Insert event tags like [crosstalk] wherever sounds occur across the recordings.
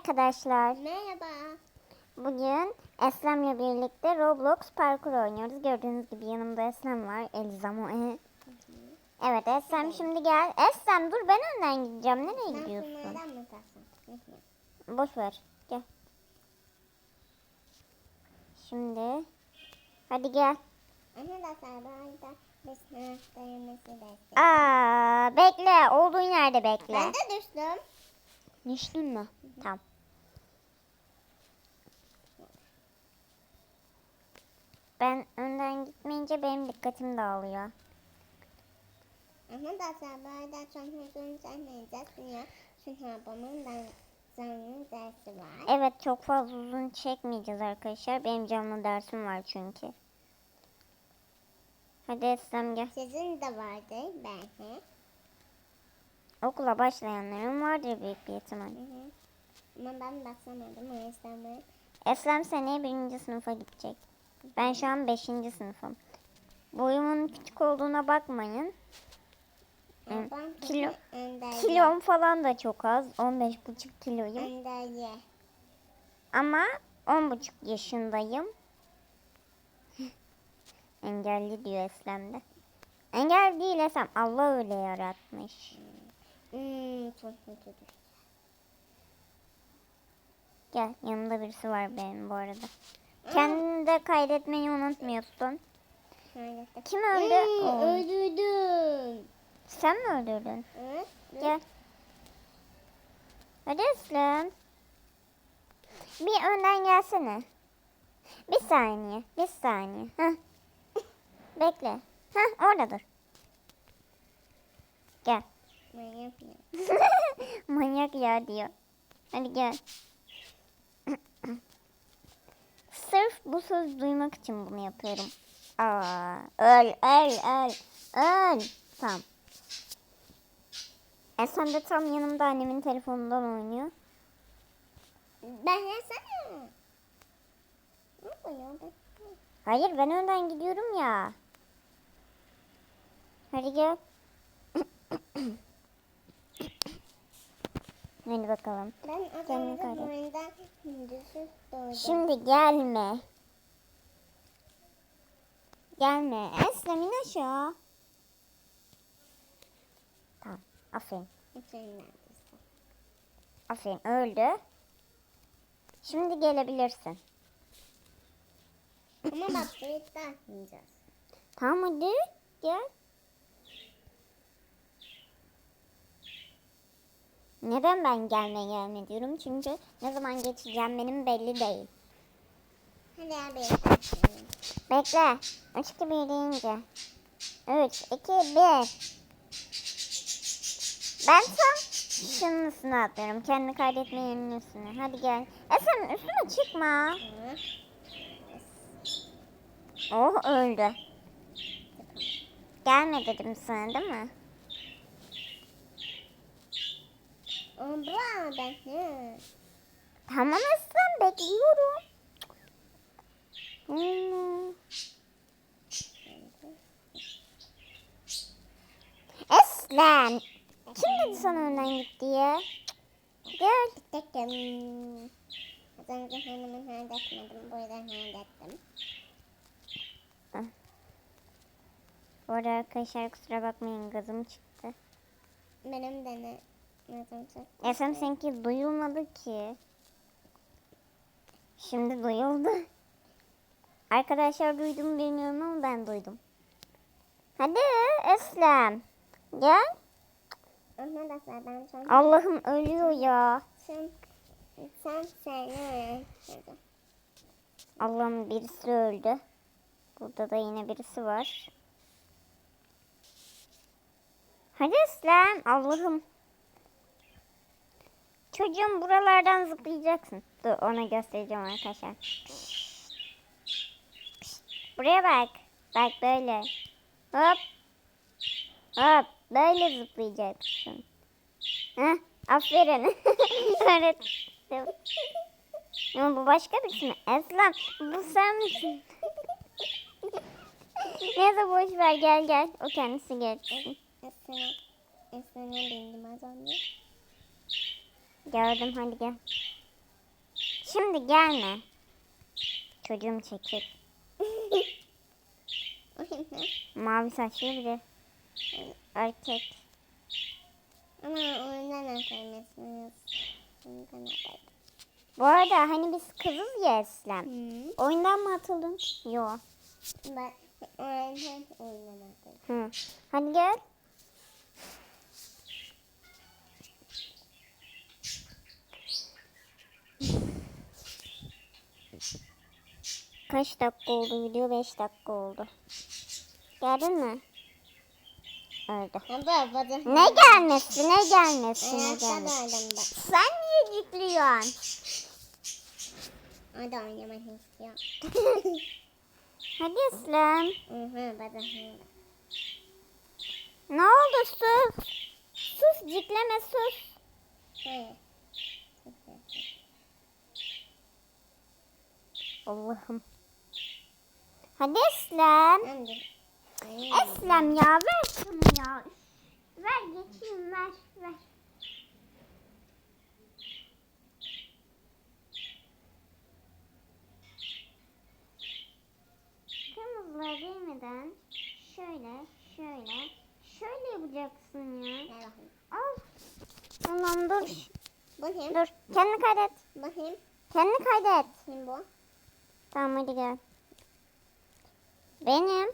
arkadaşlar. Merhaba. Bugün Eslem'le birlikte Roblox parkur oynuyoruz. Gördüğünüz gibi yanımda Eslem var. Elizamo. e. Evet Eslem şimdi gel. Eslem dur ben önden gideceğim. Nereye Ben gidiyorsun? Boş ver. Gel. Şimdi. Hadi gel. Aa, bekle. Olduğun yerde bekle. Ben de düştüm. Düştün mü? Tamam. Ben önden gitmeyince benim dikkatim dağılıyor. Bu arada çok uzun çekmeyeceğiz diye. Çünkü babamın da canlı dersi var. Evet çok fazla uzun çekmeyeceğiz arkadaşlar. Benim canlı dersim var çünkü. Hadi Eslem gel. Sizin de vardı belki. Okula başlayanların vardır büyük bir ihtimal. Hı hı. Ama ben basamadım o yüzden Eslem seneye birinci sınıfa gidecek. Ben şu an beşinci sınıfım. Boyumun küçük olduğuna bakmayın. Kilo-. Kilom falan da çok az. 15,5 kiloyum. Ender'ye. Ama 10,5 yaşındayım. [laughs] Engelli diyor Eslem'de. Engel değil Eslem. Allah öyle yaratmış. Hmm, çok kötü düştü. Gel yanımda birisi var benim bu arada. Kendini de kaydetmeyi unutmuyorsun. Kim öldü? Oo. öldürdüm. Sen mi öldürdün? Evet. Gel. Hadi. Bir önden gelsene. Bir saniye. Bir saniye. Heh. Bekle. Heh, orada dur. Gel. Ben yapıyorum. [laughs] Manyak ya diyor. Hadi gel. Sırf bu söz duymak için bunu yapıyorum. Aa, öl, öl, öl, öl. Tamam. E sen de tam yanımda annemin telefonundan oynuyor. Ben be? Hayır ben önden gidiyorum ya. Hadi gel. [coughs] Hadi bakalım. Ben Kendini önce Şimdi gelme. Gelme. Eslem in aşağı. Tamam. Aferin. Aferin. Öldü. Şimdi gelebilirsin. Ama bak birlikte atmayacağız. Tamam hadi. Gel. Neden ben gelme gelme diyorum? Çünkü ne zaman geçeceğim benim belli değil. Hadi atmayalım. Bekle. 3 2 1 deyince. 3 2 1. Ben tam şunun üstüne atlıyorum. Kendi kaydetme yerinin üstüne. Hadi gel. E sen üstüne çıkma. Oh öldü. Gelme dedim sana değil mi? O bravo ben. Tamam Eslem bekliyorum. Hmm. Eslem. Kim dedi sana önden git diye? Gel. Tekim. Az önce hanımın halletmedim. Bu yüzden hallettim. Bu arada arkadaşlar kusura bakmayın gazım çıktı. Benim de ne? Eslem seninki duyulmadı ki. Şimdi duyuldu. [laughs] Arkadaşlar duydum bilmiyorum ama ben duydum. Hadi Eslem. Gel. Çok... Allah'ım ölüyor ya. Sen, sen söyle. Allah'ım birisi öldü. Burada da yine birisi var. Hadi Eslem. Allah'ım. Çocuğum buralardan zıplayacaksın. Dur ona göstereceğim arkadaşlar. Buraya bak. Bak böyle. Hop. Hop. Böyle zıplayacaksın. Heh, aferin. [laughs] Öğrettim. Ama bu başka birisi mi? Eslan bu sen misin? Neyse boş ver gel gel. O kendisi geçsin. Esene, esene bindim az önce. Gördüm hadi gel. Şimdi gelme. Çocuğum ne? [laughs] Mavi saçlı biri. Erkek. Ama. Oyundan atardım. Bu arada hani biz kızız ya Eslem. Hı. Oyundan mı atıldın? Yok. Ben oyundan atardım. Hı. Hadi gel. Kaç dakika oldu video? 5 dakika oldu. Geldin mi? Öldü. Ne gelmesi ne gelmesi ne Ayakta gelmesi. Sen niye cikliyorsun? O da oynamak istiyor. Hadi baba. Ne oldu sus? Sus cikleme sus. Hayır. Allah'ım. Hadi Eslem. Eslem ya ver şunu ya. Ver geçeyim ver ver. Kırmızılar değmeden şöyle şöyle şöyle yapacaksın ya. Al. Tamam dur. Bakayım. Dur. Kendini kaydet. Bakayım. Kendini kaydet. Kim bu? Tamam hadi gel. Benim.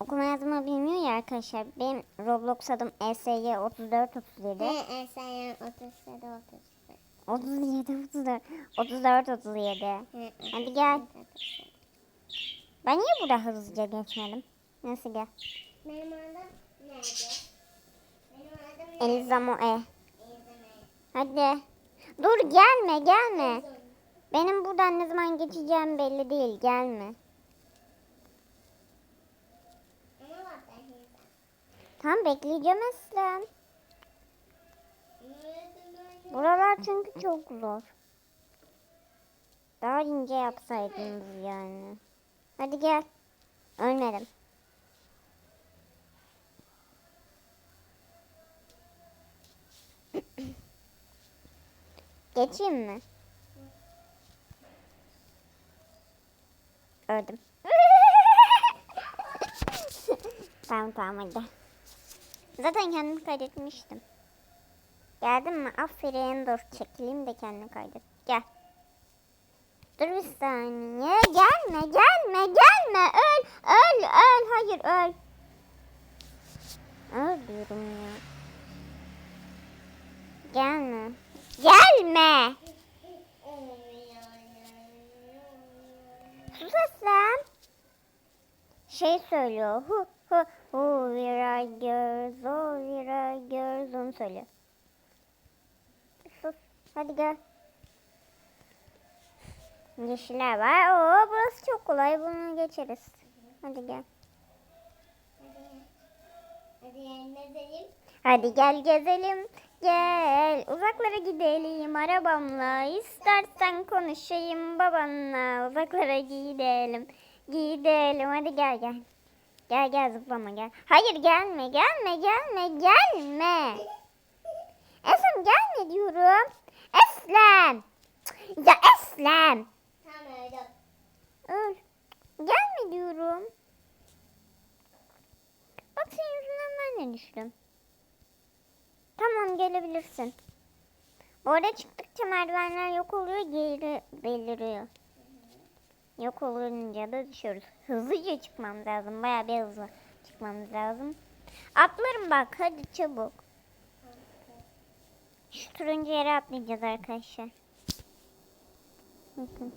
Okuma yazma bilmiyor ya arkadaşlar. Benim Roblox adım ESY 3437. He, e, sen yani 37 37. 37 34 34 37. He, Hadi gel. 37. Ben niye burada hızlıca geçmedim? Nasıl gel? Benim adım nerede? Benim adım nerede? Eliza Moe. Hadi. Dur gelme gelme. Benim buradan ne zaman geçeceğim belli değil. Gelme. Ama bak ben şimdi. Tam bekleyeceğim Eslem. Buralar çünkü çok zor. Daha ince yapsaydınız yani. Hadi gel. Ölmedim. [clears throat] Geçeyim mi? Öldüm. [laughs] tamam tamam hadi. Zaten kendimi kaydetmiştim. Geldin mi? Aferin. Dur çekileyim de kendini kaydet. Gel. Dur bir saniye. Gelme gelme gelme. Öl öl öl. Hayır öl. Öl ya. Gelme. Gelme. Sus Eslem. Şey söylüyor. Hu hu hu we are girls, oh we are girls onu söylüyor. Sus. Hadi gel. Yeşiller var. Oo burası çok kolay. Bunu geçeriz. Hadi gel. Hadi ne diyeyim? Hadi gel gezelim. Gel uzaklara gidelim arabamla. İstersen konuşayım babanla. Uzaklara gidelim. Gidelim hadi gel gel. Gel gel zıplama gel. Hayır gelme gelme gelme gelme. Eslem gelme diyorum. Eslem. Ya Eslem. Tamam öyle. Öl. Gelme diyorum. Bak senin yüzünden ben de düştüm. Tamam gelebilirsin. Bu arada çıktıkça merdivenler yok oluyor geri beliriyor. Yok olunca da düşüyoruz. Hızlıca çıkmamız lazım. Bayağı bir hızlı çıkmamız lazım. Atlarım bak hadi çabuk. Şu turuncu yere atlayacağız arkadaşlar. Bakın.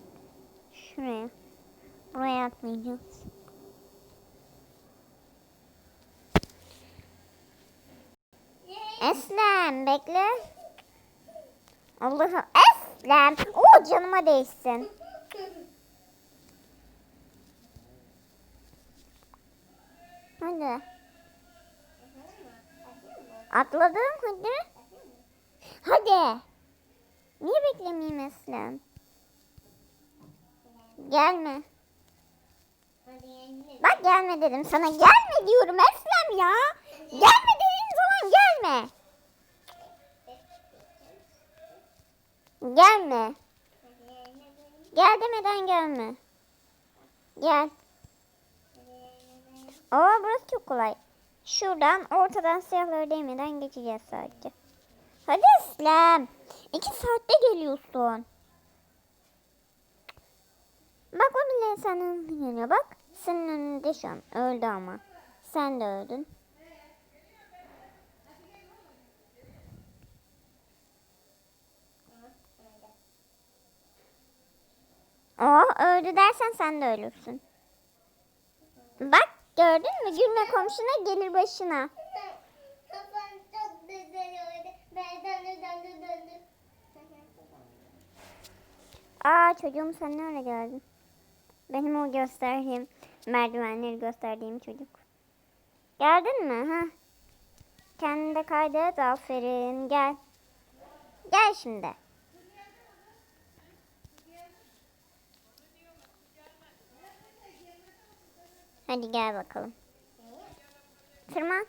Şuraya. Buraya atlayacağız. Eslem bekle. Allah'ım Eslem. O canıma değsin. Hadi. Atladım hadi. Hadi. Niye beklemeyeyim Eslem? Gelme. Bak gelme dedim sana. Gelme diyorum Eslem ya. Gelme dediğim zaman gelme. Gelme. Gel demeden gelme. Gel. Aa burası çok kolay. Şuradan ortadan siyahları değmeden geçeceğiz sadece. Hadi Eslem. İki saatte geliyorsun. Bak o bile senden hızlı. Bak senin önünde şu an. Öldü ama. Sen de öldün. O öldü dersen sen de ölürsün. Bak gördün mü? Gülme komşuna gelir başına. Aa çocuğum sen nereye geldin? Benim o gösterdiğim merdivenleri gösterdiğim çocuk. Geldin mi? Ha? Kendini de kaydet. Aferin. Gel. Gel şimdi. Hadi gel bakalım. Tırman.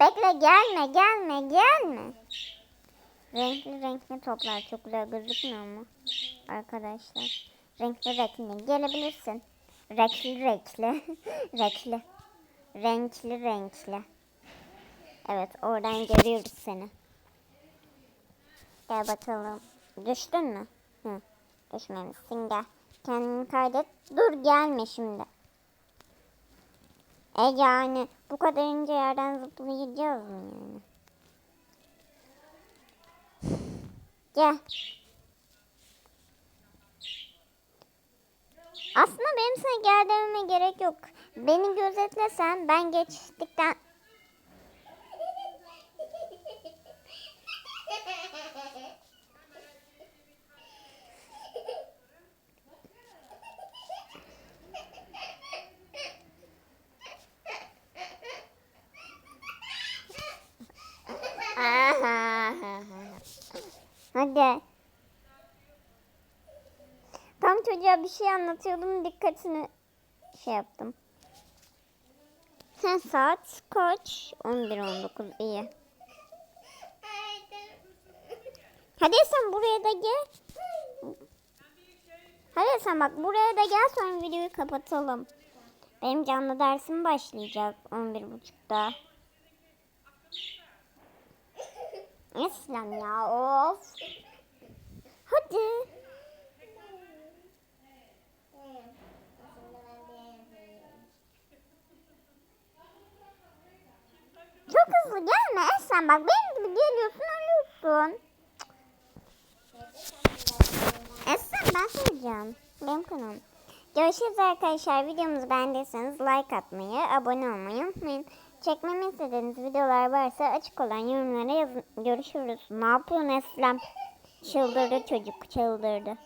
Bekle gelme gelme gelme. Renkli renkli toplar çok güzel gözükmüyor mu? Arkadaşlar. Renkli renkli gelebilirsin. Renkli renkli. [laughs] renkli. Renkli renkli. Evet oradan görüyoruz seni. Gel bakalım. Düştün mü? Düşmemişsin gel. Kendini kaydet. Dur gelme şimdi. E yani bu kadar ince yerden zıplayacağız mı yani? Gel. Aslında benim sana gel dememe gerek yok. Beni gözetlesen ben geçtikten... Çocuğa bir şey anlatıyordum dikkatini şey yaptım. Sen saat kaç? 11.19 iyi. Hadi sen buraya da gel. Hadi sen bak buraya da gel sonra videoyu kapatalım. Benim canlı dersim başlayacak 11.30'da. Eslem ya of. Hadi. Çok gelme Eslem bak benim gibi geliyorsun ölüyorsun. Eslem ben söyleyeceğim. Benim kanalım. Görüşürüz arkadaşlar. Videomuzu beğendiyseniz like atmayı, abone olmayı unutmayın. Çekmemi istediğiniz videolar varsa açık olan yorumlara yazın. Görüşürüz. Ne yapıyorsun Eslem? Çıldırdı çocuk çıldırdı.